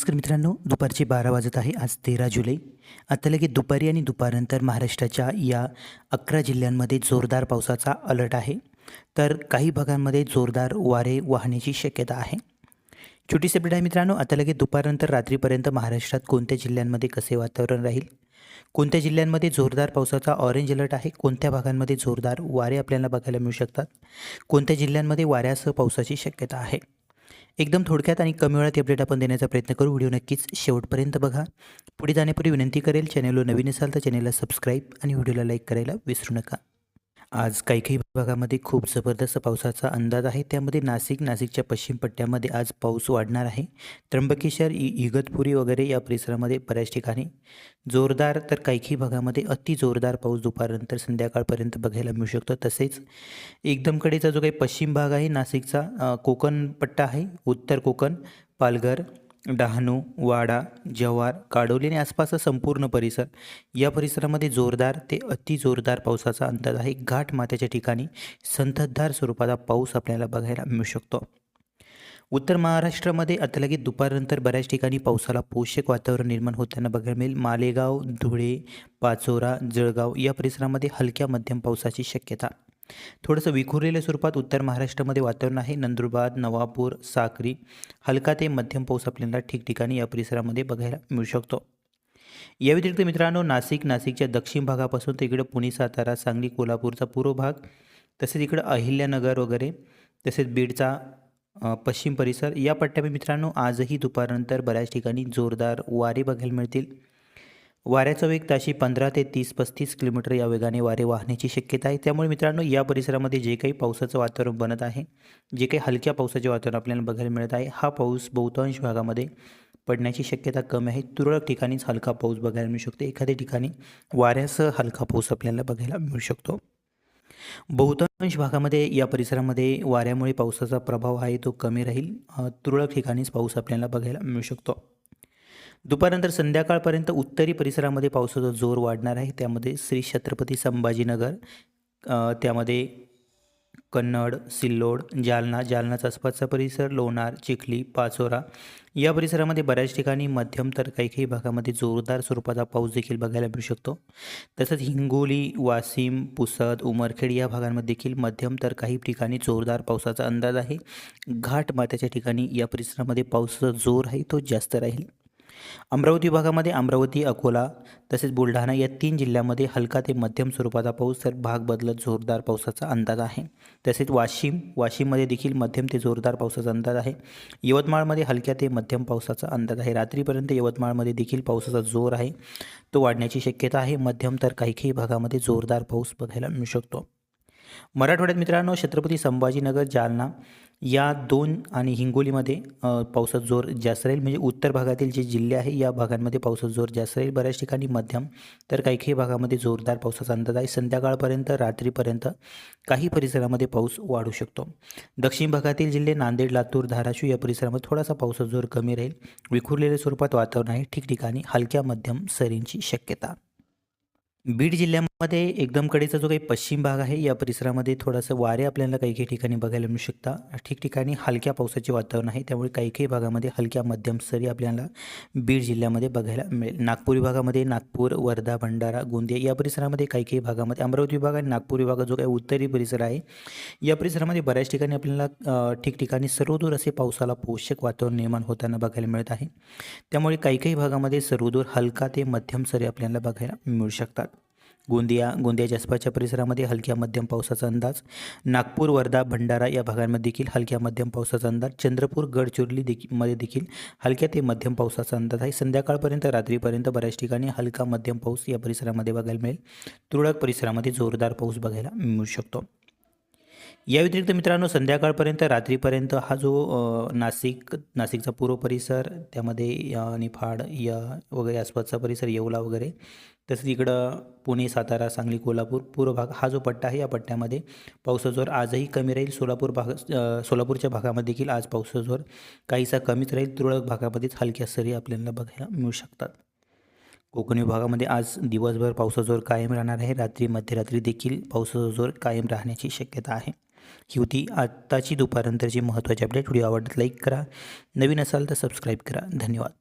नमस्कार मित्रांनो दुपारचे बारा वाजत आहे. आज तेरा जुलै. आता लगेच दुपारी आणि दुपारनंतर महाराष्ट्राच्या या अकरा जिल्ह्यांमध्ये जोरदार पावसाचा अलर्ट आहे. तर काही भागांमध्ये जोरदार वारे वाहण्याची शक्यता आहे. छोटी सेपरेट आहे मित्रांनो आता लगेच दुपारनंतर रात्रीपर्यंत महाराष्ट्रात कोणत्या जिल्ह्यांमध्ये कसे वातावरण राहील? कोणत्या जिल्ह्यांमध्ये जोरदार पावसाचा ऑरेंज अलर्ट आहे? कोणत्या भागांमध्ये जोरदार वारे आपल्याला बघायला मिळू शकतात? कोणत्या जिल्ह्यांमध्ये वाऱ्यासह पावसाची शक्यता आहे? एकदम थोडक्यात आणि कमी वेळात अपडेट आपण देण्याचा प्रयत्न करू. व्हिडिओ नक्कीच शेवटपर्यंत बघा. पुढे जाण्यापूर्वी विनंती करेल चॅनलवर नवीन असाल तर चॅनलला सबस्क्राईब आणि व्हिडिओला लाईक करायला विसरू नका. आज काही काही भागामध्ये खूप जबरदस्त पावसाचा अंदाज आहे. त्यामध्ये नाशिक नाशिकच्या पश्चिम पट्ट्यामध्ये आज पाऊस वाढणार आहे. त्र्यंबकेश्वर इ इगतपुरी वगैरे या परिसरामध्ये बऱ्याच ठिकाणी जोरदार तर काही काही भागामध्ये अति जोरदार पाऊस दुपारनंतर संध्याकाळपर्यंत बघायला मिळू शकतो. तसेच एकदमकडेचा जो काही पश्चिम भाग आहे नाशिकचा कोकण पट्टा आहे उत्तर कोकण पालघर डहाणू वाडा जव्हार काडोली आणि आसपासचा संपूर्ण परिसर. या परिसरामध्ये जोरदार ते अति जोरदार पावसाचा अंदाज आहे. घाट माथ्याच्या ठिकाणी संततधार स्वरूपाचा पाऊस आपल्याला बघायला मिळू शकतो. उत्तर महाराष्ट्रामध्ये आता लगेच दुपारनंतर बऱ्याच ठिकाणी पावसाला पोषक वातावरण निर्माण होताना बघायला मिळेल. मालेगाव धुळे पाचोरा जळगाव या परिसरामध्ये हलक्या मध्यम पावसाची शक्यता थोडंसं विखुरलेल्या स्वरूपात उत्तर महाराष्ट्रामध्ये वातावरण आहे. नंदुरबार नवापूर साक्री हलका ते मध्यम पाऊस आपल्याला ठिकठिकाणी या परिसरामध्ये बघायला मिळू शकतो. या व्यतिरिक्त मित्रांनो नाशिक नाशिकच्या दक्षिण भागापासून तर इकडे पुणे सातारा सांगली कोल्हापूरचा पूर्व भाग तसेच इकडं अहिल्यानगर वगैरे तसेच बीडचा पश्चिम परिसर या पट्ट्यामध्ये मित्रांनो आजही दुपारनंतर बऱ्याच ठिकाणी जोरदार वारे बघायला मिळतील. वाऱ्याचा वेग ताशी पंधरा ते तीस पस्तीस किलोमीटर या वेगाने वारे वाहण्याची शक्यता आहे. त्यामुळे मित्रांनो या परिसरामध्ये जे काही पावसाचं वातावरण बनत आहे जे काही हलक्या पावसाचे वातावरण आपल्याला बघायला मिळत आहे हा पाऊस बहुतांश भागामध्ये पडण्याची शक्यता कमी आहे. तुरळक ठिकाणीच हलका पाऊस बघायला मिळू शकतो. एखाद्या ठिकाणी वाऱ्यासह हलका पाऊस आपल्याला बघायला मिळू शकतो. बहुतांश भागामध्ये या परिसरामध्ये वाऱ्यामुळे पावसाचा प्रभाव आहे तो कमी राहील. तुरळक ठिकाणीच पाऊस आपल्याला बघायला मिळू शकतो. दुपारनंतर संध्याकाळपर्यंत उत्तरी परिसरामध्ये पावसाचा जोर वाढणार आहे. त्यामध्ये श्री छत्रपती संभाजीनगर त्यामध्ये कन्नड सिल्लोड जालना जालनाचा आसपासचा परिसर लोणार चिखली पाचोरा या परिसरामध्ये बऱ्याच ठिकाणी मध्यम तर काही काही भागामध्ये जोरदार स्वरूपाचा पाऊस देखील बघायला मिळू शकतो. तसंच हिंगोली वाशिम पुसद उमरखेड या भागांमध्ये देखील मध्यम तर काही ठिकाणी जोरदार पावसाचा अंदाज आहे. घाट माथ्याच्या ठिकाणी या परिसरामध्ये पावसाचा जोर आहे तो जास्त राहील. अमरावती भागामध्ये अमरावती अकोला तसेच बुलढाणा या तीन जिल्ह्यामध्ये हलका ते मध्यम स्वरूपाचा पाऊस तर भाग बदलत जोरदार पावसाचा अंदाज आहे. तसेच वाशिम वाशिममध्ये देखील मध्यम ते जोरदार पावसाचा अंदाज आहे. यवतमाळमध्ये हलक्या ते मध्यम पावसाचा अंदाज आहे. रात्रीपर्यंत यवतमाळमध्ये देखील पावसाचा जोर आहे. तो वाढण्याची शक्यता आहे. मध्यम तर काही काही भागामध्ये जोरदार पाऊस बघायला मिळू शकतो. मराठवाड्यात मित्रांनो छत्रपती संभाजीनगर जालना या दोन आणि हिंगोलीमध्ये अ, पावसाचा जोर जास्त राहील. म्हणजे उत्तर भागातील जे जिल्हे आहे या भागांमध्ये पावसाचा जोर जास्त राहील. बऱ्याच ठिकाणी मध्यम तर काही काही भागामध्ये जोरदार पावसाचा अंदाज आहे. संध्याकाळपर्यंत रात्रीपर्यंत काही परिसरामध्ये पाऊस वाढू शकतो. दक्षिण भागातील जिल्हे नांदेड लातूर धाराशिव या परिसरामध्ये थोडासा पावसाचा जोर कमी राहील. विखुरलेल्या स्वरूपात वातावरण आहे. ठिकठिकाणी हलक्या मध्यम सरींची शक्यता. बीड जिल्ह्यामध्ये एकदम कडेचा जो काही पश्चिम भाग आहे या परिसरामध्ये थोडंसं वारे आपल्याला काही काही ठिकाणी बघायला मिळू शकता. ठिकठिकाणी हलक्या पावसाचे वातावरण आहे त्यामुळे काही काही भागामध्ये हलक्या मध्यम सरी आपल्याला बीड जिल्ह्यामध्ये बघायला मिळेल. नागपूर विभागामध्ये नागपूर वर्धा भंडारा गोंदिया या परिसरामध्ये काही काही भागामध्ये अमरावती विभाग आणि नागपूर विभागात जो काही उत्तरी परिसर आहे या परिसरामध्ये बऱ्याच ठिकाणी आपल्याला ठिकठिकाणी सर्वदूर असे पावसाला पोषक वातावरण निर्माण होताना बघायला मिळत आहे. त्यामुळे काही काही भागामध्ये सर्वदूर हलका ते मध्यम सरी आपल्याला बघायला मिळू शकतात. गोंदिया गोंदियाच्या आसपासच्या परिसरामध्ये हलक्या मध्यम पावसाचा अंदाज. नागपूर वर्धा भंडारा या भागांमध्ये देखील हलक्या मध्यम पावसाचा अंदाज. चंद्रपूर गडचिरोली देखील मध्ये देखील हलक्या ते मध्यम पावसाचा अंदाज आहे. संध्याकाळपर्यंत रात्रीपर्यंत बऱ्याच ठिकाणी हलका मध्यम पाऊस या परिसरामध्ये बघायला मिळेल. तुरळक परिसरामध्ये जोरदार पाऊस बघायला मिळू शकतो. या व्यतिरिक्त मित्रांनो संध्याकाळपर्यंत रात्रीपर्यंत हा जो नाशिक नाशिकचा पूर्व परिसर त्यामध्ये निफाड या वगैरे आसपासचा परिसर येवला वगैरे तसंच इकडं पुणे सातारा सांगली कोल्हापूर पूर्व भाग हा जो पट्टा आहे या पट्ट्यामध्ये पावसाचा जोर आजही कमी राहील. सोलापूर भाग सोलापूरच्या भागामध्ये देखील आज पावसाचा जोर काहीसा कमीच राहील. तुरळक भागामध्येच हलक्या सरी आपल्याला बघायला मिळू शकतात. कोकण विभागामध्ये आज दिवसभर पावसाचा जोर कायम राहणार आहे. रात्री मध्यरात्री देखील पावसाचा जोर कायम राहण्याची शक्यता आहे. ही होती आत्ताची दुपारनंतरची महत्त्वाची अपडेट व्हिडिओ आवडत लाईक करा. नवीन असाल तर सबस्क्राईब करा. धन्यवाद.